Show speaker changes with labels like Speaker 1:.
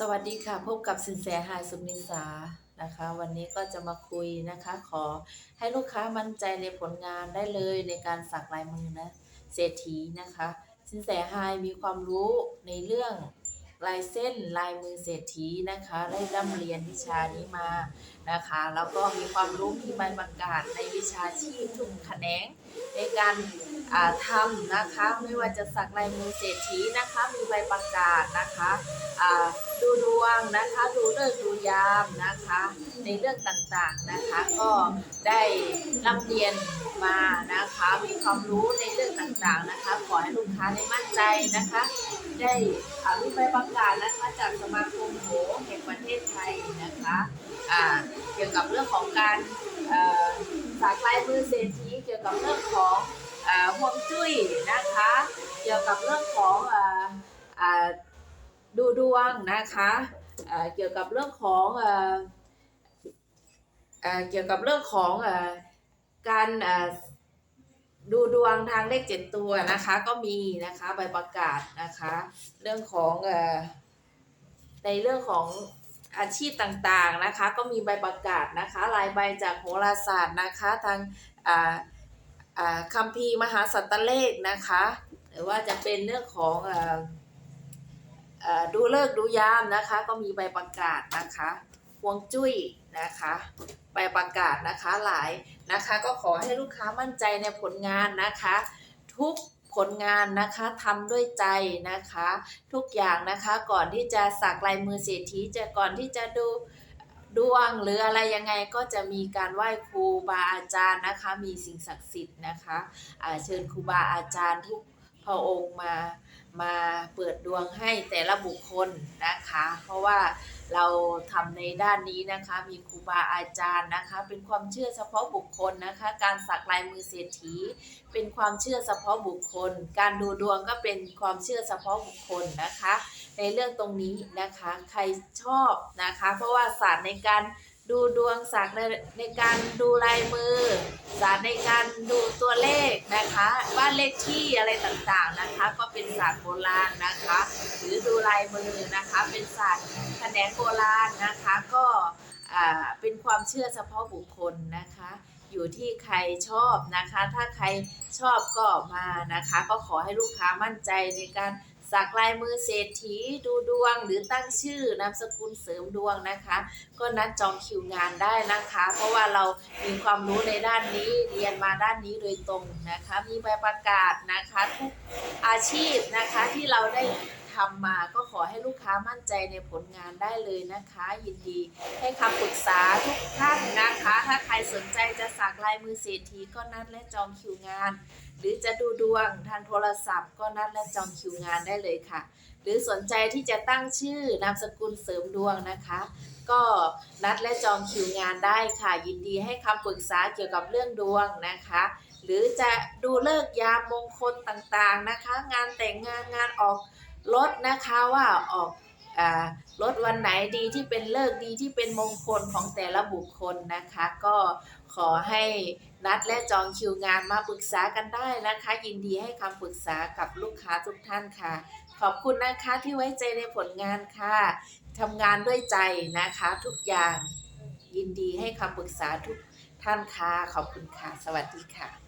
Speaker 1: สวัสดีค่ะ พบกับสินแสหายสุนิสานะคะ วันนี้ก็จะมาคุยนะคะ ขอให้ลูกค้ามั่นใจในผลงานได้เลยในการสักลายมือนะเศรษฐีนะคะ สินแสหายมีความรู้ในเรื่อง ลายเส้นลายมือเศรษฐีนะคะได้ร่ำเรียนวิชานี้มานะคะ แล้วก็มีความรู้มีใบประกาศในวิชาชีพทุกแขนงในการทำนะคะไม่ว่าจะสักลายมือเศรษฐีนะคะ มีใบประกาศนะคะดูดวงนะคะ ดูเลิกษ์ดูยามนะคะ ในเรื่องต่างๆนะคะ ก็ได้ ร่ำเรียนมานะคะ มีความรู้ในเรื่องต่างๆนะคะ ขอให้ลูกค้าได้มั่นใจนะคะ ได้อ่ามีใบประกาศนะคะจากสมาคมโหแห่งประเทศไทยนะคะเกี่ยวกับเรื่องของการสักลายมือเศรษฐีเกี่ยวกับเรื่องของห่วงจุ้ยนะคะ เกี่ยวกับเรื่องของดูดวงนะคะเกี่ยวกับเรื่องของเกี่ยวกับเรื่องของ การดูดวงทางเลขเจ็ดตัวนะคะ ก็มีนะคะใบประกาศนะคะ เรื่องของอในเรื่องของอาชีพต่างๆนะคะ ก็มีใบประกาศนะคะลายใบจากโหราศาสตร์นะคะทางคัมภีร์มหาสัตตเลขนะคะ หรือว่าจะเป็นเรื่องของออดูเลิกดูยามนะคะ ก็มีใบประกาศนะคะฮวงจุ้ยนะคะ ใบประกาศนะคะหลาย นะคะ ก็ขอให้ลูกค้ามั่นใจในผลงานนะคะ ทุกผลงานนะคะทำด้วยใจนะคะ ทุกอย่างนะคะก่อนที่จะสักลายมือเศรษฐีจะก่อนที่จะดูดวงหรืออะไรยังไงก็จะมีการไหว้ครูบาอาจารย์นะคะ มีสิ่งศักดิ์สิทธิ์นะคะเชิญครูบาอาจารย์ทุก พระองค์มามาเปิดดวงให้แต่ละบุคคลนะคะ เพราะว่าเราทำในด้านนี้นะคะมีครูบาอาจารย์นะคะ เป็นความเชื่อเฉพาะบุคคลนะคะ การสักลายมือเศรษฐี เป็นความเชื่อเฉพาะบุคคล การดูดวงก็เป็นความเชื่อเฉพาะบุคคลนะคะ ในเรื่องตรงนี้นะคะใครชอบนะคะ เพราะว่าศาสตร์ในการ ดูดวงศาสักในในการดูลายมือศาสตร์ในการดูตัวเลขนะคะบ้านเลขที่อะไรต่างๆนะคะ ก็เป็นศาสตร์โบราณนะคะ หรือดูลายมือนะคะ เป็นศาสตร์แขนงโบราณนะคะก็อ่าเป็นความเชื่อเฉพาะบุคคลนะคะ อยู่ที่ใครชอบนะคะ ถ้าใครชอบก็มานะคะ ก็ขอให้ลูกค้ามั่นใจในการ สักลายมือเศรษฐีดูดวงหรือตั้งชื่อนามสกุลเสริมดวงนะคะ ก็นัดจองคิวงานได้นะคะ เพราะว่าเรามีความรู้ในด้านนี้เรียนมาด้านนี้โดยตรงนะคะ มีใบประกาศนะคะทุกอาชีพนะคะที่เราได้ทำมาก็ขอให้ลูกค้ามั่นใจในผลงานได้เลยนะคะ ยินดีให้คำปรึกษาทุกท่านนะคะ ถ้าใครสนใจจะสักลายมือเศรษฐีก็นัดและจองคิวงาน หรือจะดูดวงทางโทรศัพท์ ก็นัดและจองคิวงานได้เลยค่ะ หรือสนใจที่จะตั้งชื่อนามสกุลเสริมดวงนะคะ ก็นัดและจองคิวงานได้ค่ะ ยินดีให้คำปรึกษาเกี่ยวกับเรื่องดวงนะคะ หรือจะดูเลิกยามมงคลต่างๆนะคะ งานแต่งงานงานออกรถนะคะว่าออก รถวันไหนดีที่เป็นเลิกดีที่เป็นมงคลของแต่ละบุคคลนะคะ ก็ขอให้นัดและจองคิวงานมาปรึกษากันได้นะคะ ยินดีให้คำปรึกษากับลูกค้าทุกท่านค่ะ ขอบคุณนะคะที่ไว้ใจในผลงานค่ะทำงานด้วยใจนะคะทุกอย่างยินดีให้คำปรึกษาทุกท่านค่ะขอบคุณค่ะ สวัสดีค่ะ